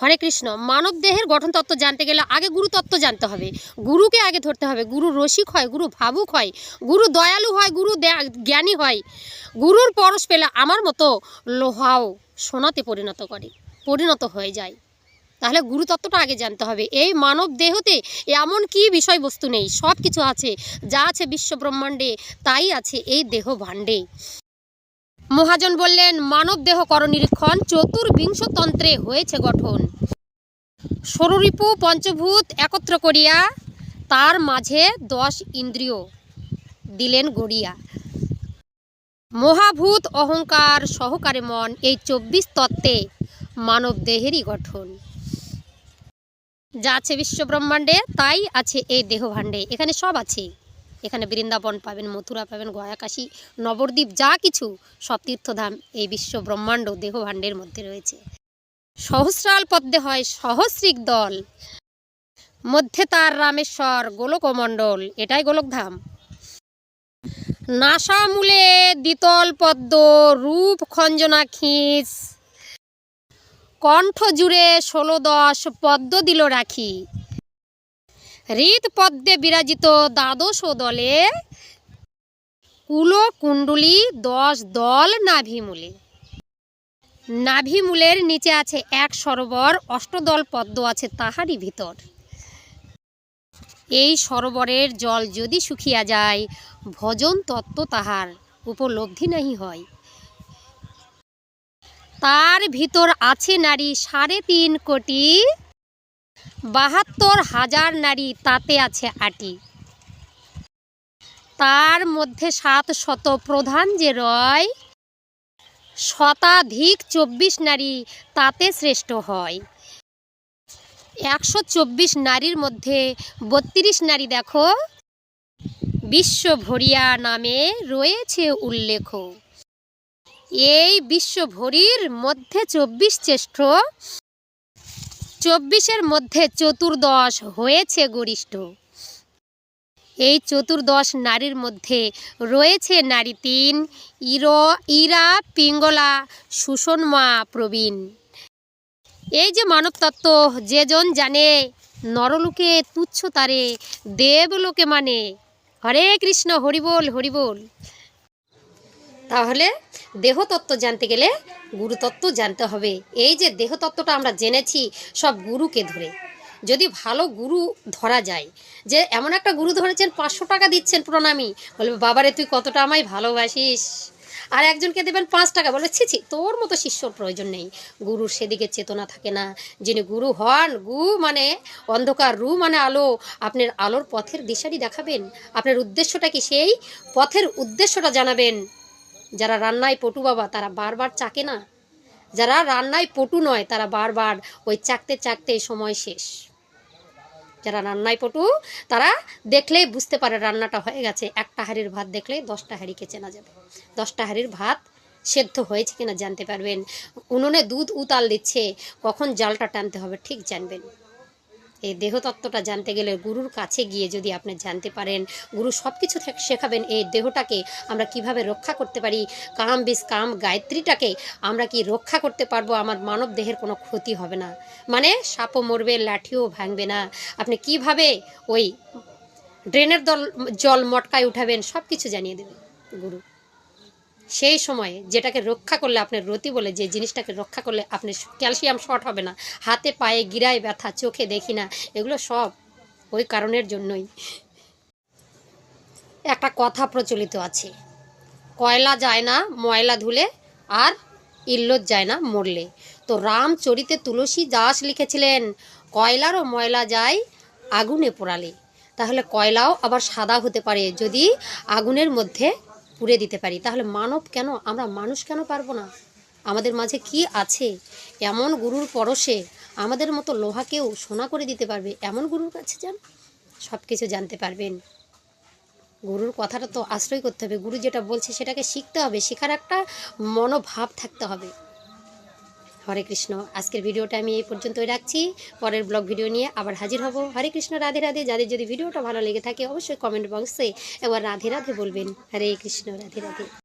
হরে কৃষ্ণ, মানব দেহের গঠন তত্ত্ব জানতে গেলে আগে গুরু তত্ত্ব জানতে হবে। গুরুকে আগে ধরতে হবে। গুরু রসিক হয়, গুরু ভাবুক হয়, গুরু দয়ালু হয়, গুরু জ্ঞানী হয়। গুরুর পরশ পেলে আমার মতো লোহাও সোনাতে পরিণত করে, পরিণত হয়ে যায়। তাহলে গুরুতত্ত্বটা আগে জানতে হবে। এই মানব দেহতে এমন কি বিষয়বস্তু নেই? সব কিছু আছে, যা আছে বিশ্ব ব্রহ্মাণ্ডে, তাই আছে এই দেহ ভাণ্ডে মহাজন বললেন, মানব দেহ কর নিরীক্ষণ চতুর্বিংশ তন্ত্রে হয়েছে গঠন। সরুরিপু পঞ্চভূত একত্র করিয়া তার মাঝে দশ ইন্দ্রিয় দিলেন গড়িয়া। মহাভূত অহংকার সহকারে মন, এই চব্বিশ তত্ত্বে মানব দেহেরই গঠন। যা আছে বিশ্বব্রহ্মাণ্ডে, তাই আছে এই দেহভাণ্ডে। এখানে সব আছে। এখানে বৃন্দাবন পাবেন, মথুরা পাবেন, গয়াকাশী, নবদ্বীপ, যা কিছু সব তীর্থধাম এই বিশ্ব ব্রহ্মাণ্ড দেহ ভাণ্ডের মধ্যে রয়েছে। সহস্রাল পদ্মে হয় সহস্রিক দল, মধ্যে তার রামেশ্বর গোলকমণ্ডল, এটাই গোলকধাম। নাসামূলে দ্বিতল পদ্ম, রূপ খঞ্জনা খিঁচ, কণ্ঠ জুড়ে ষোলো দশ পদ্ম দিল রাখি। হৃদ পদ্মে বিরাজিত দ্বাদশ দলে কুলো কুণ্ডুলি দশ দল নাভিমূলে। নাভিমূলের নিচে আছে এক সরোবর অষ্টদল পদ্ম আছে তাহারই ভিতর। এই সরোবরের জল যদি শুকিয়া যায়, ভজন তত্ত্ব তাহার উপলব্ধি নাহি হয়। তার ভিতর আছে নারী সাড়ে তিন কোটি বাহাত্তর হাজার নারী তাতে আছে আটি তার মধ্যে সাত শত প্রধান যে রয়, শতাধিক চব্বিশ নারী তাতে শ্রেষ্ঠ হয়। একশো চব্বিশ নারীর মধ্যে বত্রিশ নারী দেখো বিশ্ব ভরিয়া নামে রয়েছে উল্লেখ। এই বিশ্ব ভরির মধ্যে চব্বিশ শ্রেষ্ঠ চব্বিশের মধ্যে চতুর্দশ হয়েছে গরিষ্ঠ। এই চতুর্দশ নারীর মধ্যে রয়েছে নারী তিন, ইর, ইরা, পিঙ্গলা সুষমা প্রবীণ। এই যে মানবতত্ত্ব যেজন জানে, নরলোকে তুচ্ছ তারে, দেবলোকে মানে। হরে কৃষ্ণ, হরিবোল হরিবোল। তাহলে দেহতত্ত্ব জানতে গেলে গুরুতত্ত্ব জানতে হবে। এই যে দেহতত্ত্বটা আমরা জেনেছি সব গুরুকে ধরে। যদি ভালো গুরু ধরা যায়, যে এমন একটা গুরু ধরেছেন, পাঁচশো টাকা দিচ্ছেন প্রণামী, বলবে, বাবারে, তুই কতটা আমায় ভালোবাসিস? আর একজনকে দেবেন পাঁচ টাকা বলে ছি ছি, তোর মতো শিষ্যর প্রয়োজন নেই। গুরুর সেদিকে চেতনা থাকে না। যিনি গুরু হন, গু মানে অন্ধকার, রু মানে আলো। আপনার আলোর পথের দিশারি দেখাবেন। আপনার উদ্দেশ্যটা কি সেই? পথের উদ্দেশ্যটা জানাবেন। যারা রান্নায় পটু বাবা, তারা বারবার চাকে না? যারা রান্নায় পটু নয়, তারা বারবার ওই চাকতে চাকতে সময় শেষ। যারা রান্নায় পটু, তারা দেখলেই বুঝতে পারে রান্নাটা হয়ে গেছে। একটা হাঁড়ির ভাত দেখলে দশটা হাঁড়িকে চেনা যাবে। দশটা হাঁড়ির ভাত সেদ্ধ হয়েছে কিনা জানতে পারবেন। উনুনে দুধ উতাল দিচ্ছে, কখন জালটা টানতে হবে ঠিক জানবেন। এই দেহতত্ত্বটা জানতে গেলে গুরুর কাছে গিয়ে যদি আপনি জানতে পারেন, গুরু সব কিছু শেখাবেন এই দেহটাকে আমরা কীভাবে রক্ষা করতে পারি, কাম বিষ কাম গায়ত্রীটাকে আমরা কি রক্ষা করতে পারব, আমার মানব দেহের কোনো ক্ষতি হবে না। মানে সাপও মরবে, লাঠিও ভাঙবে না। আপনি কীভাবে ওই ড্রেনের দল জল মটকায় উঠাবেন সব কিছু জানিয়ে দেবে গুরু। সেই সময়ে যেটাকে রক্ষা করলে আপনার রতি বলে, যে জিনিসটাকে রক্ষা করলে আপনার ক্যালসিয়াম শর্ট হবে না। হাতে পায়ে গিরায় ব্যথা, চোখে দেখি না, এগুলো সব ওই কারণের জন্যই। একটা কথা প্রচলিত আছে, কয়লা যায় না ময়লা ধুলে আর ইল্লত যায় না মরলে। তো রামচরিতে তুলসী দাস লিখেছিলেন কয়লারও ময়লা যায় আগুনে পোড়ালে। তাহলে কয়লাও আবার সাদা হতে পারে, যদি আগুনের মধ্যে পুড়ে দিতে পারি। তাহলে মানব কেন, আমরা মানুষ কেন পারব না? আমাদের মাঝে কি আছে? এমন গুরুর পরশে আমাদের মতো লোহাকেও সোনা করে দিতে পারবে? এমন গুরুর কাছে যান সব কিছু জানতে পারবেন। গুরুর কথাটা তো আশ্রয় করতে হবে। গুরু যেটা বলছে সেটাকে শিখতে হবে। শেখার একটা মনোভাব থাকতে হবে। হরে কৃষ্ণ। আজকের ভিডিওটা আমি এই পর্যন্তই রাখছি। পরের ব্লগ ভিডিও নিয়ে আবার হাজির হব। হরে কৃষ্ণ, রাধে রাধে। যাদের যদি ভিডিওটা ভালো লেগে থাকে, অবশ্যই কমেন্ট বক্সে একবার রাধে রাধে বলবেন। হরে কৃষ্ণ, রাধে রাধে।